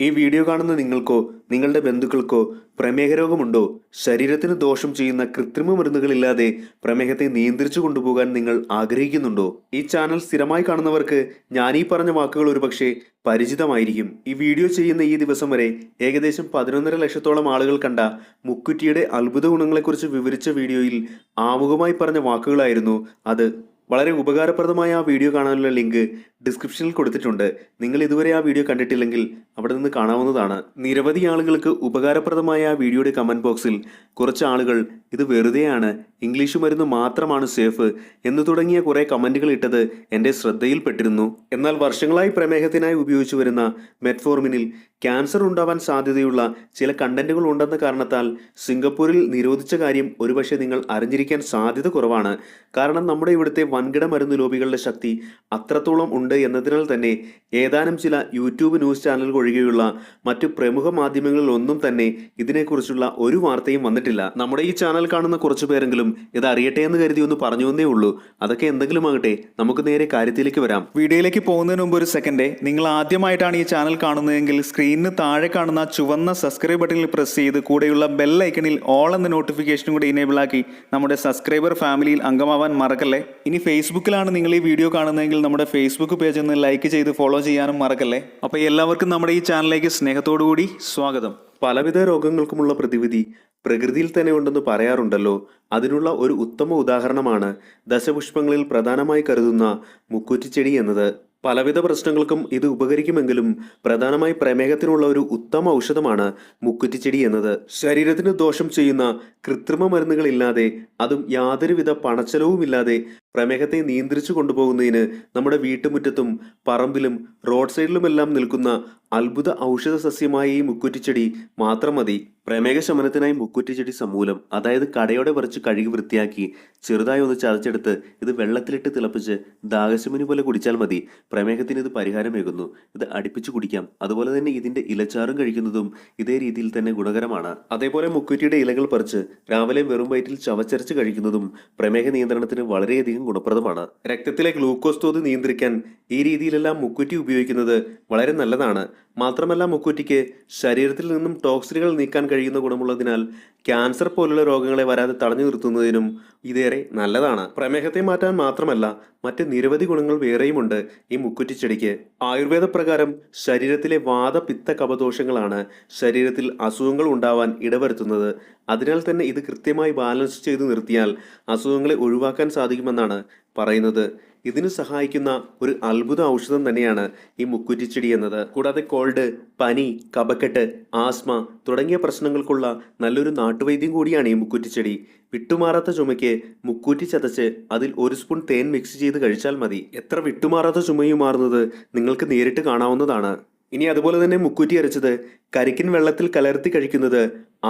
ഈ വീഡിയോ കാണുന്ന നിങ്ങൾക്കോ നിങ്ങളുടെ ബന്ധുക്കൾക്കോ പ്രമേഹ രോഗമുണ്ടോ? ശരീരത്തിന് ദോഷം ചെയ്യുന്ന കൃത്രിമ മരുന്നുകളില്ലാതെ പ്രമേഹത്തെ നിയന്ത്രിച്ചു കൊണ്ടുപോകാൻ നിങ്ങൾ ആഗ്രഹിക്കുന്നുണ്ടോ? ഈ ചാനൽ സ്ഥിരമായി കാണുന്നവർക്ക് ഞാൻ ഈ പറഞ്ഞ വാക്കുകൾ ഒരുപക്ഷെ പരിചിതമായിരിക്കും. ഈ വീഡിയോ ചെയ്യുന്ന ഈ ദിവസം വരെ ഏകദേശം പതിനൊന്നര ലക്ഷത്തോളം ആളുകൾ കണ്ട മുക്കുറ്റിയുടെ അത്ഭുത ഗുണങ്ങളെക്കുറിച്ച് വിവരിച്ച വീഡിയോയിൽ ആമുഖമായി പറഞ്ഞ വാക്കുകളായിരുന്നു അത്. വളരെ ഉപകാരപ്രദമായ ആ വീഡിയോ കാണാനുള്ള ലിങ്ക് ഡിസ്ക്രിപ്ഷനിൽ കൊടുത്തിട്ടുണ്ട്. നിങ്ങൾ ഇതുവരെ ആ വീഡിയോ കണ്ടിട്ടില്ലെങ്കിൽ അവിടെ നിന്ന് കാണാവുന്നതാണ്. നിരവധി ആളുകൾക്ക് ഉപകാരപ്രദമായ ആ വീഡിയോയുടെ കമന്റ് ബോക്സിൽ കുറച്ച് ആളുകൾ ഇത് വെറുതെയാണ് ഇംഗ്ലീഷ് മരുന്ന് മാത്രമാണ് സേഫ് എന്ന് തുടങ്ങിയ കുറെ കമന്റുകൾ ഇട്ടത് എന്റെ ശ്രദ്ധയിൽപ്പെട്ടിരുന്നു. എന്നാൽ വർഷങ്ങളായി പ്രമേഹത്തിനായി ഉപയോഗിച്ചു വരുന്ന മെറ്റ്ഫോർമിനിൽ ക്യാൻസർ ഉണ്ടാവാൻ സാധ്യതയുള്ള ചില കണ്ടന്റുകൾ ഉണ്ടെന്ന കാരണത്താൽ സിംഗപ്പൂരിൽ നിരോധിച്ച കാര്യം ഒരുപക്ഷെ നിങ്ങൾ അറിഞ്ഞിരിക്കാൻ സാധ്യത കുറവാണ്. കാരണം നമ്മുടെ ഇവിടുത്തെ വൻകിട മരുന്ന് ലോബികളുടെ ശക്തി അത്രത്തോളം ഉണ്ട് എന്നതിനാൽ തന്നെ ഏതാനും ചില യൂട്യൂബ് ന്യൂസ് ചാനലുകൾ ഒഴികെയുള്ള മറ്റു പ്രമുഖ മാധ്യമങ്ങളിൽ ഒന്നും തന്നെ ഇതിനെക്കുറിച്ചുള്ള ഒരു വാർത്തയും വന്നിട്ടില്ല. നമ്മുടെ ഈ ചാനൽ കാണുന്ന കുറച്ചു പേരെങ്കിലും ഇത് അറിയട്ടെ എന്ന് കരുതി ഒന്ന് പറഞ്ഞു എന്നേ ഉള്ളൂ. അതൊക്കെ എന്തെങ്കിലും ആകട്ടെ. നമുക്ക് നേരെ കാര്യത്തിലേക്ക് വരാം. വീഡിയോയിലേക്ക് പോകുന്നതിന് മുമ്പ് ഒരു സെക്കൻഡ്. നിങ്ങൾ ആദ്യമായിട്ടാണ് ഈ ചാനൽ കാണുന്നതെങ്കിൽ സ്ക്രീനിന് താഴെ കാണുന്ന ചുവന്ന സബ്സ്ക്രൈബ് ബട്ടണിൽ പ്രസ് ചെയ്ത് കൂടെയുള്ള ബെൽ ഐക്കണിൽ ഓൾ എന്ന നോട്ടിഫിക്കേഷനും കൂടി ഇനേബിൾ ആക്കി നമ്മുടെ സബ്സ്ക്രൈബർ ഫാമിലിയിൽ അംഗമാവാൻ മറക്കല്ലേ? ഇനി ഫേസ്ബുക്കിലാണ് നിങ്ങൾ ഈ വീഡിയോ കാണുന്നതെങ്കിൽ നമ്മുടെ ഫേസ്ബുക്ക് പേജ് ഒന്ന് ലൈക്ക് ചെയ്ത് ഫോളോ ചെയ്യാനും മറക്കല്ലേ? അപ്പോൾ എല്ലാവർക്കും നമ്മുടെ ഈ ചാനലിലേക്ക് സ്നേഹത്തോടു കൂടി സ്വാഗതം. പലവിധ രോഗങ്ങൾക്കുമുള്ള പ്രതിവിധി പ്രകൃതിയിൽ തന്നെ ഉണ്ടെന്ന് പറയാറുണ്ടല്ലോ. അതിനുള്ള ഒരു ഉത്തമ ഉദാഹരണമാണ് ദശപുഷ്പങ്ങളിൽ പ്രധാനമായി കരുതുന്ന മുക്കുറ്റിച്ചെടി എന്നത്. പലവിധ പ്രശ്നങ്ങൾക്കും ഇത് ഉപകരിക്കുമെങ്കിലും പ്രധാനമായി പ്രമേഹത്തിനുള്ള ഒരു ഉത്തമ ഔഷധമാണ് മുക്കുറ്റിച്ചെടി എന്നത്. ശരീരത്തിന് ദോഷം ചെയ്യുന്ന കൃത്രിമ മരുന്നുകളില്ലാതെ അതും യാതൊരുവിധ പണച്ചെലവുമില്ലാതെ പ്രമേഹത്തെ നിയന്ത്രിച്ചു കൊണ്ടുപോകുന്നതിന് നമ്മുടെ വീട്ടുമുറ്റത്തും പറമ്പിലും റോഡ് സൈഡിലുമെല്ലാം നിൽക്കുന്ന അത്ഭുത ഔഷധ സസ്യമായ ഈ മുക്കുറ്റിച്ചെടി മാത്രം മതി. പ്രമേഹ ശമനത്തിനായി മുക്കുറ്റിച്ചെടി സമൂലം അതായത് കടയോടെ പറിച്ച് കഴുകി വൃത്തിയാക്കി ചെറുതായി ഒന്ന് ചതച്ചെടുത്ത് ഇത് വെള്ളത്തിലിട്ട് തിളപ്പിച്ച് ദാഹശമനി പോലെ കുടിച്ചാൽ മതി. പ്രമേഹത്തിന് ഇത് പരിഹാരമേകുന്നു. ഇത് അടുപ്പിച്ച് കുടിക്കാം. അതുപോലെ തന്നെ ഇതിന്റെ ഇലച്ചാറും കഴിക്കുന്നതും ഇതേ രീതിയിൽ തന്നെ ഗുണകരമാണ്. അതേപോലെ മുക്കുറ്റിയുടെ ഇലകൾ പറിച്ച് രാവിലെ വെറും വയറ്റിൽ ചവച്ചരച്ച് കഴിക്കുന്നതും പ്രമേഹ നിയന്ത്രണത്തിന് വളരെയധികം ഗുണപ്രദമാണ്. രക്തത്തിലെ ഗ്ലൂക്കോസ് തോത് നിയന്ത്രിക്കാൻ ഈ രീതിയിലെല്ലാം മുക്കുറ്റി ഉപയോഗിക്കുന്നത് വളരെ നല്ലതാണ്. മാത്രമല്ല മുക്കൂറ്റിക്ക് ശരീരത്തിൽ നിന്നും ടോക്സിനുകൾ നീക്കാൻ കഴിയുന്ന ഗുണമുള്ളതിനാൽ ക്യാൻസർ പോലുള്ള രോഗങ്ങളെ വരാതെ തടഞ്ഞു നിർത്തുന്നതിനും ഇതേറെ നല്ലതാണ്. പ്രമേഹത്തെ മാറ്റാൻ മാത്രമല്ല മറ്റ് നിരവധി ഗുണങ്ങൾ വേറെയുമുണ്ട് ഈ മുക്കുറ്റിച്ചെടിക്ക്. ആയുർവേദ പ്രകാരം ശരീരത്തിലെ വാദ പിത്ത കപദോഷങ്ങളാണ് ശരീരത്തിൽ അസുഖങ്ങൾ ഉണ്ടാവാൻ ഇടവരുത്തുന്നത്. അതിനാൽ തന്നെ ഇത് കൃത്യമായി ബാലൻസ് ചെയ്തു നിർത്തിയാൽ അസുഖങ്ങളെ ഒഴിവാക്കാൻ സാധിക്കുമെന്നാണ് പറയുന്നത് ഇതിന് സഹായിക്കുന്ന ഒരു അത്ഭുത ഔഷധം തന്നെയാണ് ഈ മുക്കുറ്റിച്ചെടി എന്നത്. കൂടാതെ കോൾഡ് പനി കപക്കെട്ട് ആസ്മ തുടങ്ങിയ പ്രശ്നങ്ങൾക്കുള്ള നല്ലൊരു നാട്ടുവൈദ്യം കൂടിയാണ് ഈ മുക്കുറ്റിച്ചെടി. വിട്ടുമാറാത്ത ചുമയ്ക്ക് മുക്കൂറ്റി ചതച്ച് അതിൽ ഒരു സ്പൂൺ തേൻ മിക്സ് ചെയ്ത് കഴിച്ചാൽ മതി. എത്ര വിട്ടുമാറാത്ത ചുമയും മാറുന്നത് നിങ്ങൾക്ക് നേരിട്ട് കാണാവുന്നതാണ്. ഇനി അതുപോലെ തന്നെ മുക്കൂറ്റി അരച്ചത് കരിക്കിൻ വെള്ളത്തിൽ കലർത്തി കഴിക്കുന്നത്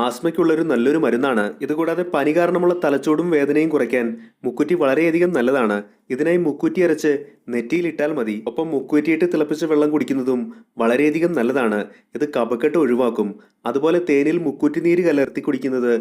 ആസ്മയ്ക്കുള്ളൊരു നല്ലൊരു മരുന്നാണ്. ഇതുകൂടാതെ പനി കാരണമുള്ള തലച്ചോടും വേദനയും കുറയ്ക്കാൻ മുക്കുറ്റി വളരെയധികം നല്ലതാണ്. ഇതിനായി മുക്കുറ്റി അരച്ച് നെറ്റിയിലിട്ടാൽ മതി. ഒപ്പം മുക്കുറ്റിയിട്ട് തിളപ്പിച്ച വെള്ളം കുടിക്കുന്നതും വളരെയധികം നല്ലതാണ്. ഇത് കപക്കെട്ട് ഒഴിവാക്കും. അതുപോലെ തേനിൽ മുക്കുറ്റി നീര് കലർത്തി കുടിക്കുന്നത്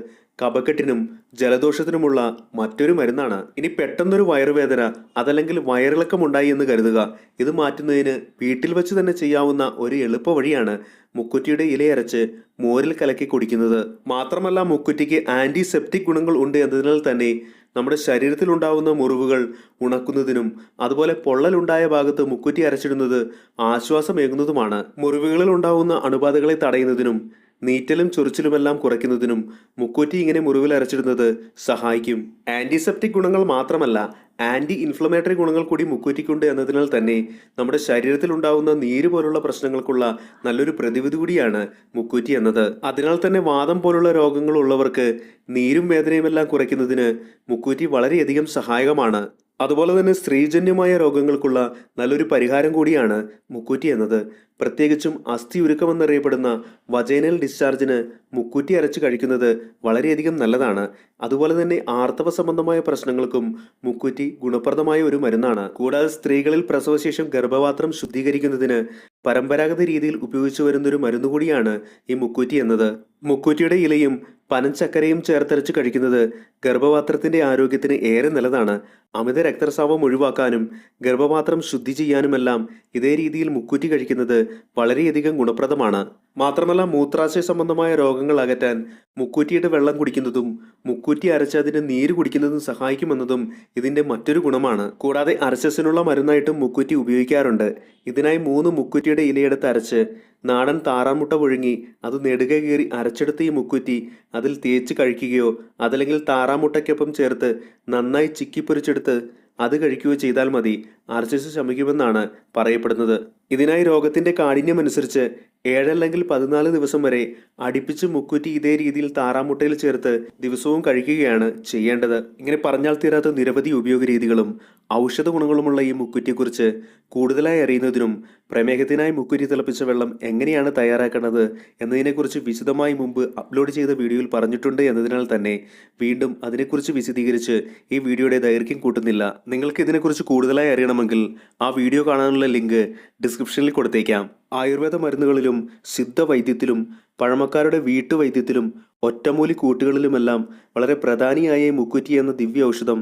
കപക്കെട്ടിനും ജലദോഷത്തിനുമുള്ള മറ്റൊരു മരുന്നാണ്. ഇനി പെട്ടെന്നൊരു വയറുവേദന അതല്ലെങ്കിൽ വയറിളക്കം ഉണ്ടായി എന്ന് കരുതുക. ഇത് മാറ്റുന്നതിന് വീട്ടിൽ വെച്ച് തന്നെ ചെയ്യാവുന്ന ഒരു എളുപ്പ വഴിയാണ് മുക്കുറ്റിയുടെ ഇലയരച്ച് മോരിൽ കലക്കി കുടിക്കുന്നത്. മാത്രമല്ല മുക്കുറ്റിക്ക് ആന്റിസെപ്റ്റിക് ഗുണങ്ങൾ ഉണ്ട് എന്നതിനാൽ തന്നെ നമ്മുടെ ശരീരത്തിലുണ്ടാവുന്ന മുറിവുകൾ ഉണക്കുന്നതിനും അതുപോലെ പൊള്ളലുണ്ടായ ഭാഗത്ത് മുക്കുറ്റി അരച്ചിടുന്നത് ആശ്വാസമേകുന്നതുമാണ്. മുറിവുകളിൽ ഉണ്ടാവുന്ന അണുബാധകളെ തടയുന്നതിനും നീറ്റലും ചൊറിച്ചിലുമെല്ലാം കുറയ്ക്കുന്നതിനും മുക്കൂറ്റി ഇങ്ങനെ മുറിവിൽ അരച്ചിടുന്നത് സഹായിക്കും. ആന്റിസെപ്റ്റിക് ഗുണങ്ങൾ മാത്രമല്ല ആന്റി ഇൻഫ്ലമേറ്ററി ഗുണങ്ങൾ കൂടി മുക്കൂറ്റിക്കുണ്ട് എന്നതിനാൽ തന്നെ നമ്മുടെ ശരീരത്തിൽ ഉണ്ടാകുന്ന നീര് പോലുള്ള പ്രശ്നങ്ങൾക്കുള്ള നല്ലൊരു പ്രതിവിധി കൂടിയാണ് മുക്കൂറ്റി എന്നത്. അതിനാൽ തന്നെ വാദം പോലുള്ള രോഗങ്ങൾ ഉള്ളവർക്ക് നീരും വേദനയുമെല്ലാം കുറയ്ക്കുന്നതിന് മുക്കൂറ്റി വളരെയധികം സഹായകമാണ്. അതുപോലെ തന്നെ സ്ത്രീജന്യമായ രോഗങ്ങൾക്കുള്ള നല്ലൊരു പരിഹാരം കൂടിയാണ് മുക്കൂറ്റി എന്നത്. പ്രത്യേകിച്ചും അസ്ഥി ഉരുക്കമെന്നറിയപ്പെടുന്ന വജൈനൽ ഡിസ്ചാർജിന് മുക്കൂറ്റി അരച്ച് കഴിക്കുന്നത് വളരെയധികം നല്ലതാണ്. അതുപോലെ തന്നെ ആർത്തവ സംബന്ധമായ പ്രശ്നങ്ങൾക്കും മുക്കൂറ്റി ഗുണപ്രദമായ ഒരു മരുന്നാണ്. കൂടാതെ സ്ത്രീകളിൽ പ്രസവശേഷം ഗർഭപാത്രം ശുദ്ധീകരിക്കുന്നതിന് പരമ്പരാഗത രീതിയിൽ ഉപയോഗിച്ചു വരുന്നൊരു മരുന്ന് കൂടിയാണ് ഈ മുക്കൂറ്റി എന്നത്. മുക്കൂറ്റിയുടെ ഇലയും പനഞ്ചക്കരയും ചേർത്തരച്ച് കഴിക്കുന്നത് ഗർഭപാത്രത്തിന്റെ ആരോഗ്യത്തിന് ഏറെ നല്ലതാണ്. അമിത രക്തസ്രാവം ഒഴിവാക്കാനും ഗർഭപാത്രം ശുദ്ധി ചെയ്യാനുമെല്ലാം ഇതേ രീതിയിൽ മുക്കുറ്റി കഴിക്കുന്നത് വളരെയധികം ഗുണപ്രദമാണ്. മാത്രമല്ല മൂത്രാശയ സംബന്ധമായ രോഗങ്ങൾ അകറ്റാൻ മുക്കൂറ്റിയുടെ വെള്ളം കുടിക്കുന്നതും മുക്കൂറ്റി അരച്ച് അതിന് നീര് കുടിക്കുന്നതും സഹായിക്കുമെന്നതും ഇതിന്റെ മറ്റൊരു ഗുണമാണ്. കൂടാതെ അരച്ചസിനുള്ള മരുന്നായിട്ടും മുക്കൂറ്റി ഉപയോഗിക്കാറുണ്ട്. ഇതിനായി മൂന്ന് മുക്കുറ്റിയുടെ ഇലയെടുത്ത് അരച്ച് നാടൻ താറാമുട്ട പുഴുങ്ങി അത് നെടുക കീറി അരച്ചെടുത്ത് ഈ മുക്കുറ്റി അതിൽ തേച്ച് കഴിക്കുകയോ അതല്ലെങ്കിൽ താറാമുട്ടയ്ക്കൊപ്പം ചേർത്ത് നന്നായി ചിക്കിപ്പൊരിച്ചെടുത്ത് അത് കഴിക്കുകയോ ചെയ്താൽ മതി. ആർസിസ് ശമിക്കുമെന്നാണ് പറയപ്പെടുന്നത്. ഇതിനായി രോഗത്തിന്റെ കാഠിന്യം അനുസരിച്ച് ഏഴല്ലെങ്കിൽ പതിനാല് ദിവസം വരെ അടിപ്പിച്ച് മുക്കുറ്റി ഇതേ രീതിയിൽ താറാമുട്ടയിൽ ചേർത്ത് ദിവസവും കഴിക്കുകയാണ് ചെയ്യേണ്ടത്. ഇങ്ങനെ പറഞ്ഞാൽ തീരാത്ത നിരവധി ഉപയോഗ രീതികളും ഔഷധ ഗുണങ്ങളുമുള്ള ഈ മുക്കുറ്റിയെക്കുറിച്ച് കൂടുതലായി അറിയുന്നതിനും പ്രമേഹത്തിനായി മുക്കുറ്റി തിളപ്പിച്ച വെള്ളം എങ്ങനെയാണ് തയ്യാറാക്കുന്നത് എന്നതിനെക്കുറിച്ച് വിശദമായി മുമ്പ് അപ്ലോഡ് ചെയ്ത വീഡിയോയിൽ പറഞ്ഞിട്ടുണ്ട് എന്നതിനാൽ തന്നെ വീണ്ടും അതിനെക്കുറിച്ച് വിശദീകരിച്ച് ഈ വീഡിയോയുടെ ദൈർഘ്യം കൂട്ടുന്നില്ല. നിങ്ങൾക്ക് ഇതിനെക്കുറിച്ച് കൂടുതലായി അറിയണമെങ്കിൽ ആ വീഡിയോ കാണാനുള്ള ലിങ്ക് ഡിസ്ക്രിപ്ഷനിൽ കൊടുത്തേക്കാം. ആയുർവേദ മരുന്നുകളിലും സിദ്ധവൈദ്യത്തിലും പഴമക്കാരുടെ വീട്ടുവൈദ്യത്തിലും ഒറ്റമൂലി കൂട്ടുകളിലുമെല്ലാം വളരെ പ്രധാനിയായ മുക്കുറ്റി എന്ന ദിവ്യ ഔഷധം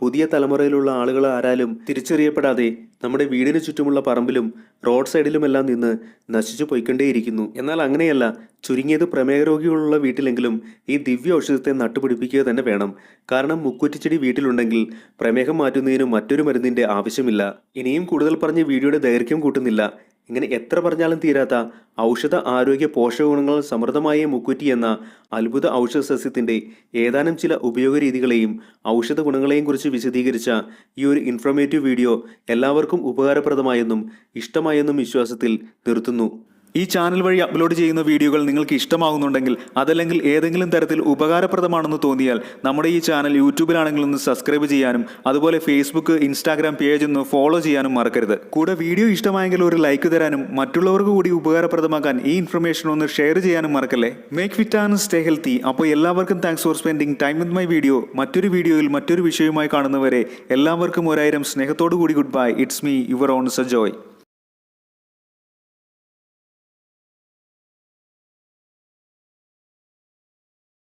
പുതിയ തലമുറയിലുള്ള ആളുകൾ ആരാലും തിരിച്ചറിയപ്പെടാതെ നമ്മുടെ വീടിനു ചുറ്റുമുള്ള പറമ്പിലും റോഡ് സൈഡിലുമെല്ലാം നിന്ന് നശിച്ചു പോയിക്കൊണ്ടേയിരിക്കുന്നു. എന്നാൽ അങ്ങനെയല്ല ചുരുങ്ങിയത് പ്രമേഹ രോഗികളുള്ള വീട്ടിലെങ്കിലും ഈ ദിവ്യ ഔഷധത്തെ നട്ടുപിടിപ്പിക്കുക തന്നെ വേണം. കാരണം മുക്കുറ്റിച്ചെടി വീട്ടിലുണ്ടെങ്കിൽ പ്രമേഹം മാറ്റുന്നതിന് മറ്റൊരു മരുന്നിന്റെ ആവശ്യമില്ല. ഇനിയും കൂടുതൽ പറഞ്ഞ് വീഡിയോയുടെ ദൈർഘ്യം കൂട്ടുന്നില്ല. ഇങ്ങനെ എത്ര പറഞ്ഞാലും തീരാത്ത ഔഷധ ആരോഗ്യ പോഷക ഗുണങ്ങൾ സമൃദ്ധമായ മുക്കുറ്റി എന്ന അത്ഭുത ഔഷധ സസ്യത്തിന്റെ ഏതാനും ചില ഉപയോഗരീതികളെയും ഔഷധ ഗുണങ്ങളെയും കുറിച്ച് വിശദീകരിച്ച ഈ ഒരു ഇൻഫർമേറ്റീവ് വീഡിയോ എല്ലാവർക്കും ഉപകാരപ്രദമായെന്നും ഇഷ്ടമായെന്നും വിശ്വാസത്തിൽ നിർത്തുന്നു. ഈ ചാനൽ വഴി അപ്ലോഡ് ചെയ്യുന്ന വീഡിയോകൾ നിങ്ങൾക്ക് ഇഷ്ടമാകുന്നുണ്ടെങ്കിൽ അതല്ലെങ്കിൽ ഏതെങ്കിലും തരത്തിൽ ഉപകാരപ്രദമാണെന്ന് തോന്നിയാൽ നമ്മുടെ ഈ ചാനൽ യൂട്യൂബിലാണെങ്കിൽ ഒന്ന് സബ്സ്ക്രൈബ് ചെയ്യാനും അതുപോലെ ഫേസ്ബുക്ക് ഇൻസ്റ്റാഗ്രാം പേജ് ഒന്ന് ഫോളോ ചെയ്യാനും മറക്കരുത്. കൂടെ വീഡിയോ ഇഷ്ടമായെങ്കിൽ ഒരു ലൈക്ക് തരാനും മറ്റുള്ളവർക്ക് കൂടി ഉപകാരപ്രദമാക്കാൻ ഈ ഇൻഫർമേഷൻ ഒന്ന് ഷെയർ ചെയ്യാനും മറക്കല്ലേ? Make fit and stay healthy അപ്പോൾ എല്ലാവർക്കും thanks for spending time with my video മറ്റൊരു വീഡിയോയിൽ മറ്റൊരു വിഷയവുമായി കാണുന്നവരെ എല്ലാവർക്കും ഒരായിരം സ്നേഹത്തോടു കൂടി goodbye it's me your own Sajoy